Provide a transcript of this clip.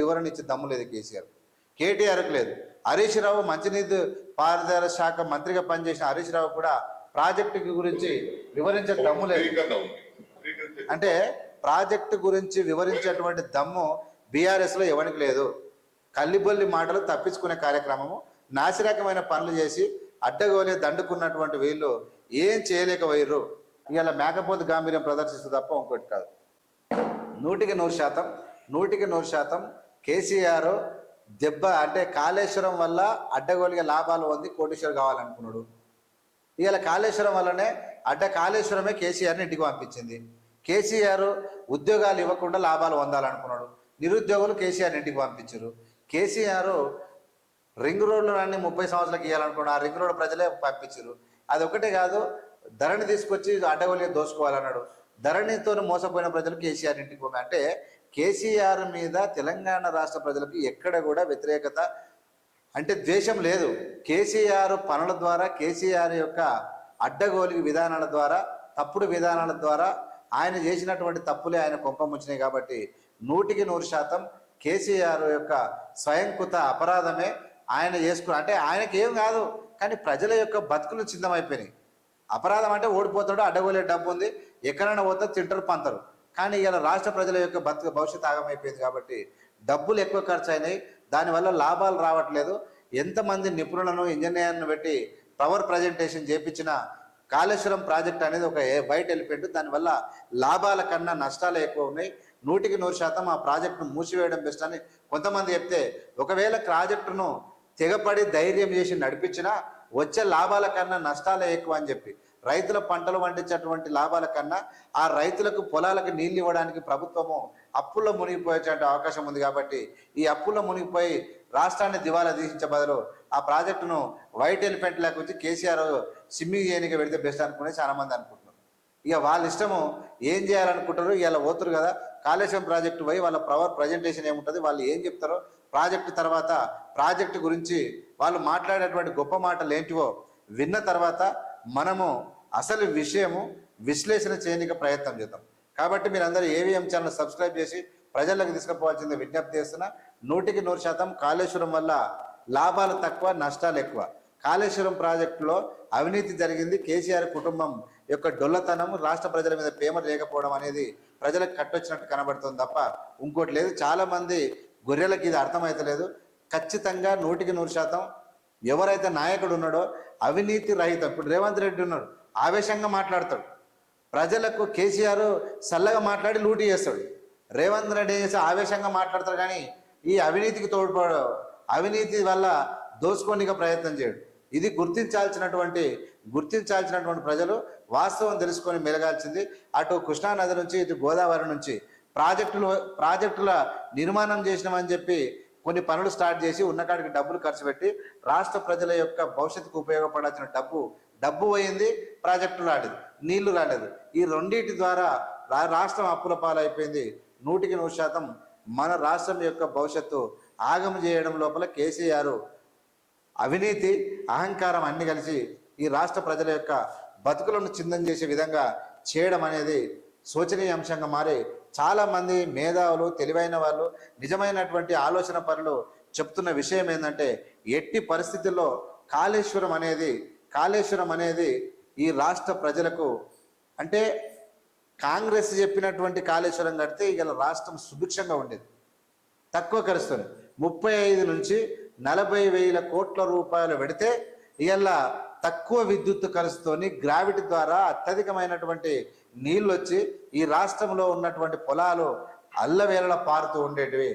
వివరణ ఇచ్చే దమ్ము లేదు కేసీఆర్? కేటీఆర్కి లేదు హరీష్ రావు మంచినీటి పారుదల శాఖ మంత్రిగా పనిచేసిన హరీష్ రావు కూడా ప్రాజెక్టు గురించి వివరించే దమ్ము లేదు. అంటే ప్రాజెక్టు గురించి వివరించేటువంటి దమ్ము బీఆర్ఎస్లో ఎవరికి లేదు. కల్లిబొల్లి మాటలు తప్పించుకునే కార్యక్రమము నాసిరకమైన పనులు చేసి అడ్డగోలే దండుకున్నటువంటి వీళ్ళు ఏం చేయలేకపోయారు ఇవాళ మేకపోతు గాంభీర్యం ప్రదర్శిస్తూ తప్ప ఇంకోటి కాదు. నూటికి నూరు శాతం నూటికి నూరు శాతం కేసీఆర్ దెబ్బ అంటే కాళేశ్వరం వల్ల అడ్డగోలిగా లాభాలు పొంది కోటేశ్వర్ కావాలనుకున్నాడు. ఇవాళ కాళేశ్వరం వల్లనే అడ్డ కాళేశ్వరమే కేసీఆర్ని ఇంటికి పంపించింది. కేసీఆర్ ఉద్యోగాలు ఇవ్వకుండా లాభాలు పొందాలనుకున్నాడు. నిరుద్యోగులు కేసీఆర్ ఇంటికి పంపించారు. కేసీఆర్ రింగ్ రోడ్లు అన్ని ముప్పై సంవత్సరాలకు ఇవ్వాలనుకున్నా ఆ రింగ్ రోడ్ ప్రజలే పంపించారు. అది ఒకటే కాదు ధరణి తీసుకొచ్చి అడ్డగోలిగా దోసుకోవాలన్నాడు. ధరణితో మోసపోయిన ప్రజలు కేసీఆర్ ఇంటికి పోయి అంటే కేసీఆర్ మీద తెలంగాణ రాష్ట్ర ప్రజలకు ఎక్కడ కూడా వ్యతిరేకత అంటే ద్వేషం లేదు. కేసీఆర్ పనుల ద్వారా కేసీఆర్ యొక్క అడ్డగోలికి విధానాల ద్వారా తప్పుడు విధానాల ద్వారా ఆయన చేసినటువంటి తప్పులే ఆయన కొంపముచ్చినాయి కాబట్టి నూటికి నూరు శాతం కేసీఆర్ యొక్క స్వయంకృత అపరాధమే ఆయన చేసుకున్న అంటే ఆయనకి ఏం కాదు కానీ ప్రజల యొక్క బతుకులు చిందమైపోయినాయి అపరాధం అంటే ఓడిపోతాడు అడ్డగోలే డబ్బు ఉంది ఎక్కడైనా పోతే తింటారు పంతరు. కానీ ఇలా రాష్ట్ర ప్రజల యొక్క బతుకు భవిష్యత్ ఆగమైపోయింది కాబట్టి డబ్బులు ఎక్కువ ఖర్చు అయినాయి దానివల్ల లాభాలు రావట్లేదు. ఎంతమంది నిపుణులను ఇంజనీర్లను పెట్టి పవర్ ప్రజెంటేషన్ చేపించిన కాళేశ్వరం ప్రాజెక్ట్ అనేది ఒక బయట వెళ్ళిపోయింది దానివల్ల లాభాల కన్నా నష్టాలే ఎక్కువ ఉన్నాయి. నూటికి నూరు శాతం ఆ ప్రాజెక్టును మూసివేయడం బెస్ట్ అని కొంతమంది చెప్తే ఒకవేళ ప్రాజెక్టును తెగపడి ధైర్యం చేసి నడిపించినా వచ్చే లాభాల కన్నా నష్టాలే ఎక్కువ అని చెప్పి. రైతుల పంటలు పండించేటువంటి లాభాల కన్నా ఆ రైతులకు పొలాలకు నీళ్ళు ఇవ్వడానికి ప్రభుత్వము అప్పుల్లో మునిగిపోయేటువంటి అవకాశం ఉంది కాబట్టి ఈ అప్పుల్లో మునిగిపోయి రాష్ట్రాన్ని దివాలా తీసించే బదులు ఆ ప్రాజెక్టును వైట్ ఎలిఫెంట్ లేకపోతే వచ్చి కేసీఆర్ సిమ్మింగ్ చేయడానికి పెడితే బెస్ట్ అనుకునే చాలా మంది అనుకుంటున్నారు. ఇక వాళ్ళ ఇష్టము ఏం చేయాలనుకుంటారు ఇలా పోతురు కదా కాళేశ్వరం ప్రాజెక్టు పోయి వాళ్ళ పవర్ ప్రజెంటేషన్ ఏముంటుంది వాళ్ళు ఏం చెప్తారో ప్రాజెక్టు తర్వాత ప్రాజెక్టు గురించి వాళ్ళు మాట్లాడేటువంటి గొప్ప మాటలు ఏంటివో విన్న తర్వాత మనము అసలు విషయము విశ్లేషణ చేయడానికి ప్రయత్నం చేద్దాం. కాబట్టి మీరందరూ ఏవిఎం ఛానల్ సబ్స్క్రైబ్ చేసి ప్రజలకు తీసుకుపోవాల్సింది విజ్ఞప్తి చేస్తున్నా నూటికి నూరు శాతం కాళేశ్వరం వల్ల లాభాలు తక్కువ నష్టాలు ఎక్కువ. కాళేశ్వరం ప్రాజెక్టులో అవినీతి జరిగింది కేసీఆర్ కుటుంబం యొక్క డొల్లతనం రాష్ట్ర ప్రజల మీద ప్రేమ లేకపోవడం అనేది ప్రజలకు కట్టొచ్చినట్టు కనబడుతుంది తప్ప ఇంకోటి లేదు. చాలామంది గొర్రెలకు గొర్రెలకి ఇది అర్థమైతలేదు. ఖచ్చితంగా నూటికి నూరు శాతం ఎవరైతే నాయకుడు ఉన్నాడో అవినీతి రహితం. ఇప్పుడు రేవంత్ రెడ్డి ఉన్నాడు. ఆవేశంగా మాట్లాడతాడు. ప్రజలకు కేసీఆర్ చల్లగా మాట్లాడి లూటీ చేస్తాడు. రేవంత్ రెడ్డి చేసి ఆవేశంగా మాట్లాడతాడు కానీ ఈ అవినీతికి తోడ్పడు అవినీతి వల్ల దోచుకోనిక ప్రయత్నం చేయడు. ఇది గుర్తించాల్సినటువంటి గుర్తించాల్సినటువంటి ప్రజలు వాస్తవం తెలుసుకొని మెలగాల్సింది. అటు కృష్ణానది నుంచి ఇటు గోదావరి నుంచి ప్రాజెక్టులు ప్రాజెక్టుల నిర్మాణం చేసినామని చెప్పి కొన్ని పనులు స్టార్ట్ చేసి ఉన్నకాడికి డబ్బులు ఖర్చు పెట్టి రాష్ట్ర ప్రజల యొక్క భవిష్యత్తుకు ఉపయోగపడాల్సిన డబ్బు డబ్బు పోయింది ప్రాజెక్టు రాలేదు నీళ్ళు రాలేదు. ఈ రెండింటి ద్వారా రా- రాష్ట్రం అప్పుల పాలైపోయింది. నూటికి నూరు శాతం మన రాష్ట్రం యొక్క భవిష్యత్తు ఆగమ చేయడం లోపల కేసీఆర్ అవినీతి అహంకారం అన్ని కలిసి ఈ రాష్ట్ర ప్రజల యొక్క బతుకులను చిందం చేసే విధంగా చేయడం అనేది శోచనీయాంశంగా మారి చాలామంది మేధావులు తెలివైన వాళ్ళు నిజమైనటువంటి ఆలోచన పనులు చెప్తున్న విషయం ఏంటంటే ఎట్టి పరిస్థితుల్లో కాళేశ్వరం అనేది కాళేశ్వరం అనేది ఈ రాష్ట్ర ప్రజలకు అంటే కాంగ్రెస్ చెప్పినటువంటి కాళేశ్వరం కడితే ఇవాళ రాష్ట్రం సుభిక్షంగా ఉండేది. తక్కువ ఖర్చుతో ముప్పై ఐదు నుంచి నలభై వేల కోట్ల రూపాయలు పెడితే ఇలా తక్కువ విద్యుత్ ఖర్చుతోని గ్రావిటీ ద్వారా అత్యధికమైనటువంటి నీళ్ళు వచ్చి ఈ రాష్ట్రంలో ఉన్నటువంటి పొలాలు అల్లవేళల పారుతూ ఉండేటివి.